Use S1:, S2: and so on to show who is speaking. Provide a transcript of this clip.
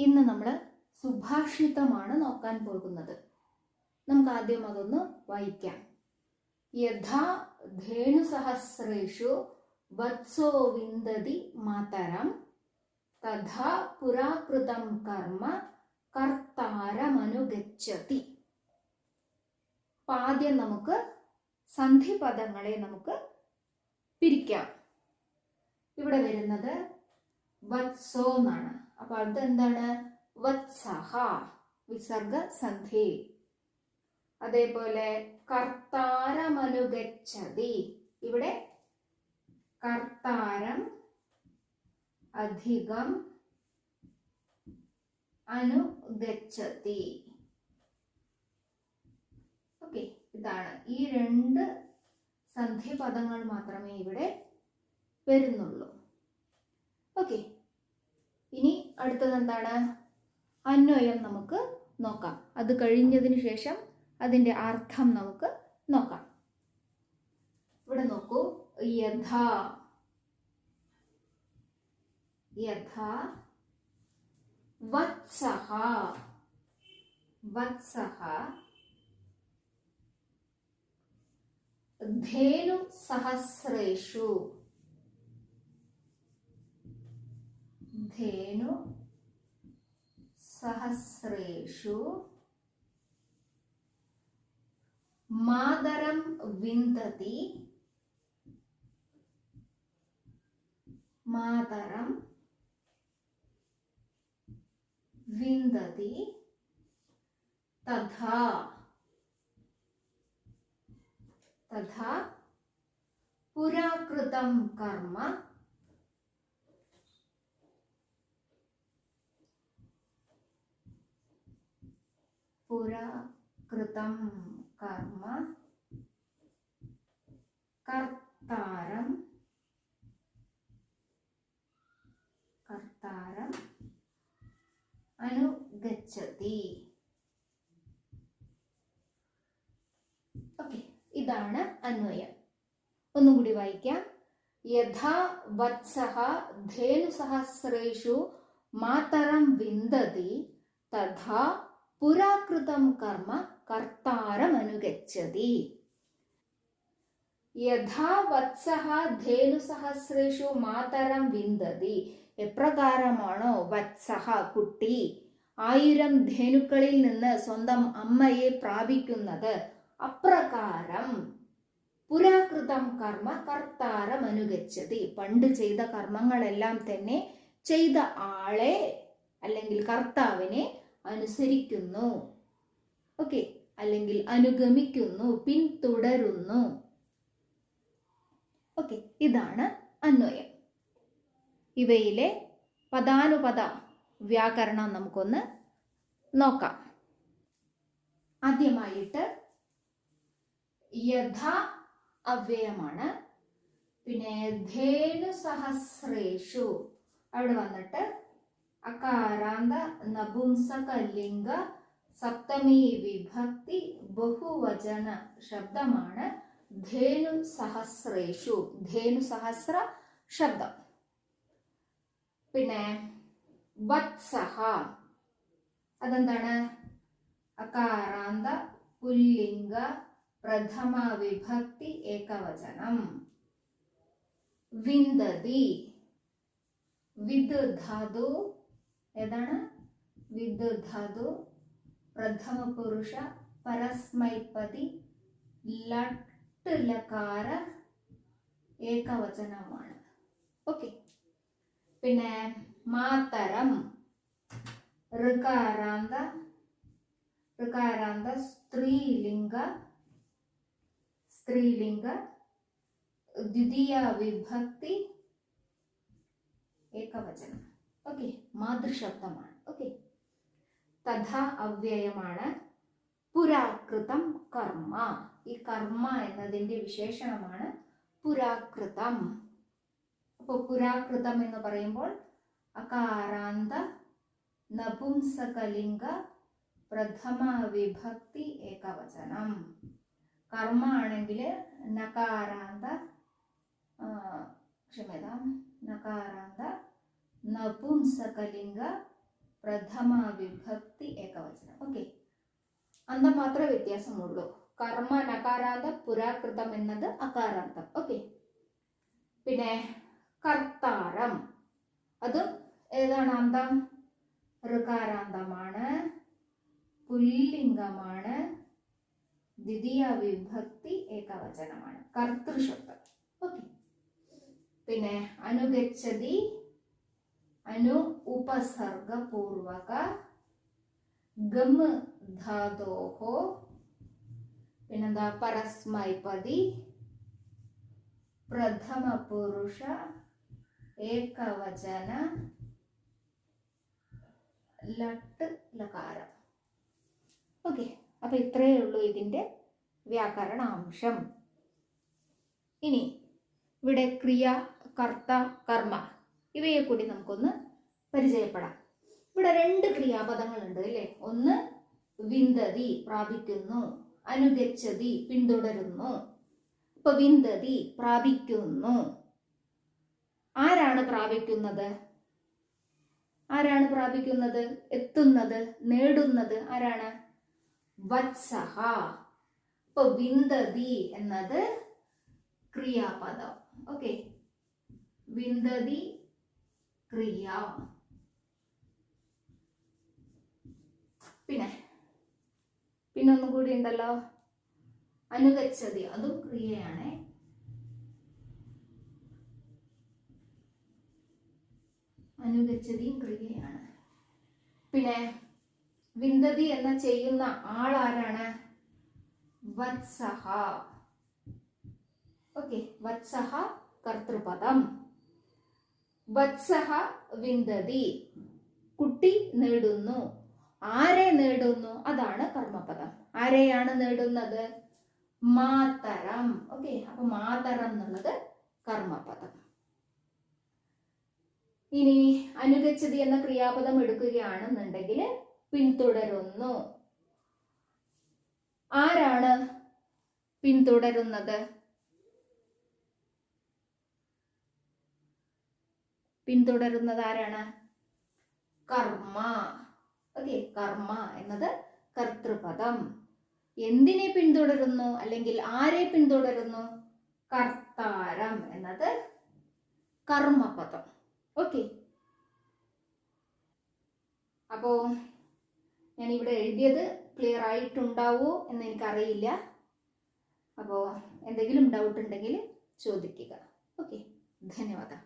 S1: ഇന്ന് നമ്മൾ സുഭാഷിതമാണ് നോക്കാൻ പോകുന്നത്. നമുക്ക് ആദ്യം അതൊന്ന് വായിക്കാം. യഥാ ധേനുസഹസ്രേഷു വത്സോ വിന്ദതി മാതരം തഥാ പുരാകൃതം കർമ്മ കർത്താരമനുഗച്ഛതി. ആദ്യം നമുക്ക് സന്ധിപദങ്ങളെ നമുക്ക് പിരിക്കാം. ഇവിടെ വരുന്നത് വത്സോ എന്നാണ്. അപ്പൊ അതെന്താണ്? വത്സഹ വിസർഗ സന്ധി അതേപോലെ കർത്താരമനുഗച്ഛതി. ഇവിടെ കർത്താരം അധികം അനുഗച്ഛതി. ഓക്കെ ഇതാണ്. ഈ രണ്ട് സന്ധിപദങ്ങൾ മാത്രമേ ഇവിടെ വരുന്നുള്ളൂ. ഓക്കെ അടുത്തത് എന്താണ് അന്വയം നമുക്ക് നോക്കാം. അത് കഴിഞ്ഞതിന് ശേഷം അതിന്റെ അർത്ഥം നമുക്ക് നോക്കാം. ഇവിടെ നോക്കൂ. യഥ യഥ വത്സഹ വത്സഹ ധേനു സഹസ്രേഷു. ധേനു സഹസ്രേഷു മാതരം വിന്ദതി മാതരം വിന്ദതി തഥാ തഥാ പുരാകൃതം കർമ്മ പുരാകൃതം കർമ്മ കർത്താരം കർത്താരം അനുഗച്ഛതി. ഓക്കെ ഇതാണ് അന്വയം. ഒന്നും കൂടി വായിക്കാം. യഥാ വത്സഹ ധേനുസഹസ്രേഷു മാതരം വിന്ദതി തഥാ പുരാകൃതം കർമ്മ കർത്താരമനുഗച്ഛതി. യഥാ വത്സഹ ധേനുസഹസ്രേഷു മാതരം വിന്ദതി. എപ്രകാരമാണോ വത്സഹ കുട്ടി? ആയിരം ധേനുക്കളിൽ നിന്ന് സ്വന്തം അമ്മയെ പ്രാപിക്കുന്നത് അപ്രകാരം. പുരാകൃതം കർമ്മ കർത്താരം അനുഗച്ഛതി പണ്ട് ചെയ്ത കർമ്മങ്ങളെല്ലാം തന്നെ ചെയ്ത ആളെ അല്ലെങ്കിൽ കർത്താവിനെ അനുസരിക്കുന്നു. ഓക്കെ. അല്ലെങ്കിൽ അനുഗമിക്കുന്നു പിന്തുടരുന്നു. ഓക്കെ. ഇതാണ് അന്വയം. ഇവയിലെ പദാനുപദ വ്യാകരണം നമുക്കൊന്ന് നോക്കാം. ആദ്യമായിട്ട് യഥ അവ്യയമാണ് പിന്നെ ധേനു സഹസ്രേഷു. അവിടെ വന്നിട്ട് അകാരാന്ത നപുംസകലിംഗ സപ്തമി വിഭക്തി ബഹുവചന ശബ്ദമാണ് ധേനു സഹസ്രേഷു ധേനു സഹസ്ര ശബ്ദം. പിന്നെ വത്സഹ. അതെന്താണ്? അകാരാന്ത പുല്ലിംഗ പ്രഥമ വിഭക്തി ഏകവചനം. വിന്ദതി വിദ് ധാതു ഏതാണ്? വിദ് ധാതു പ്രഥമ പുരുഷ പരസ്മൈപതി ലട്ട് ലകാര ഏകവചനമാണ്. ഓക്കെ. പിന്നെ മാതരം ഋകാരാന്ത ഋകാരാന്ത സ്ത്രീലിംഗ സ്ത്രീലിംഗ ദ്വിതീയ വിഭക്തി ഏകവചനം. ഓക്കെ മാതൃശബ്ദമാണ്. ഓക്കെ. തഥാ അവ്യയമാണ് പുരാകൃതം കർമ്മ. ഈ കർമ്മ എന്നതിന്റെ വിശേഷണമാണ് പുരാകൃതം. അപ്പോൾ പുരാകൃതം എന്ന് പറയുമ്പോൾ അകാരാന്ത നപുംസകലിംഗ പ്രഥമ വിഭക്തി ഏകവചനം. കർമ്മ ആണെങ്കിൽ നകാരാന്ത ക്ഷമ്യതാം നകാരാന്ത നപുംസകലിംഗ പ്രഥമ വിഭക്തി ഏകവചനം. ഓക്കെ അന്ന മാത്രമേ വ്യത്യാസമുള്ളൂ. കർമ്മ നകാരാന്തം പുരാകൃതം എന്നത് അകാരാന്തം ഓക്കെ പിന്നെ കർത്താരം. അതും ഏതാണ് അന്തം ഋകാരാന്തമാണ് പുല്ലിംഗമാണ് ദ്വിതീയ വിഭക്തി ഏകവചനമാണ്. കർത്തൃശബ്ദം. ഓക്കെ പിന്നെ അനുഗച്ഛതി അനു ഉപസർഗപൂർവക ഗം ധാതോഹോ. പിന്നെന്താ? പരസ്മൈപതി പ്രഥമ പുരുഷ ഏകവചന ലട്ട് ലകാരം. ഓക്കെ. അപ്പൊ ഇത്രയേ ഉള്ളൂ ഇതിന്റെ വ്യാകരണാംശം. ഇനി ഇവിടെ ക്രിയ കർത്ത കർമ്മ. ഇവയെ കൂടി നമുക്കൊന്ന് പരിചയപ്പെടാം. ഇവിടെ രണ്ട് ക്രിയാപദങ്ങളുണ്ട് അല്ലേ? ഒന്ന് വിന്തതി പ്രാപിക്കുന്നു. അനുഗച്ഛതി പിന്തുടരുന്നു. ഇപ്പൊ വിന്തതി പ്രാപിക്കുന്നു. ആരാണ് പ്രാപിക്കുന്നത്? ആരാണ് പ്രാപിക്കുന്നത്? എത്തുന്നത് നേടുന്നത് ആരാണ്? വത്സഹ. ഇപ്പൊ വിന്തതി എന്നത് ക്രിയാപദം. ഓക്കെ. വിന്തതി ക്രിയ പിന്നെ പിന്നെ ഒന്നും കൂടി ഉണ്ടല്ലോ. അനുഗച്ഛതി അതും ക്രിയയാണ്. അനുഗച്ഛതിയും ക്രിയയാണ്. പിന്നെ വിന്തതി എന്ന ചെയ്യുന്ന ആളാരാണ്? വത്സഹ. ഓക്കെ വത്സഹ കർത്തൃപദം. വത്സഹ വിന്തതി. കുട്ടി നേടുന്നു. ആരെ നേടുന്നു? അതാണ് കർമ്മപദം. ആരെയാണ് നേടുന്നത്? മാതരം. ഓക്കെ അപ്പൊ മാതരം എന്നുള്ളത് കർമ്മപദം. ഇനി അനുഗച്ഛതി എന്ന ക്രിയാപദം എടുക്കുകയാണെന്നുണ്ടെങ്കിൽ പിന്തുടരുന്നു. ആരാണ് പിന്തുടരുന്നത്? പിന്തുടരുന്നത് ആരാണ് കർമ്മ. ഓക്കെ കർമ്മ എന്നത് കർത്തൃപദം. എന്തിനെ പിന്തുടരുന്നു? അല്ലെങ്കിൽ ആരെ പിന്തുടരുന്നു? കർത്താരം എന്നത് കർമ്മപദം. ഓക്കെ. അപ്പോ ഞാൻ ഇവിടെ എഴുതിയത് ക്ലിയർ ആയിട്ടുണ്ടാവോ എന്ന് എനിക്കറിയില്ല. അപ്പോൾ എന്തെങ്കിലും ഡൗട്ട് ഉണ്ടെങ്കിൽ ചോദിക്കുക. ഓക്കെ ധന്യവാദം.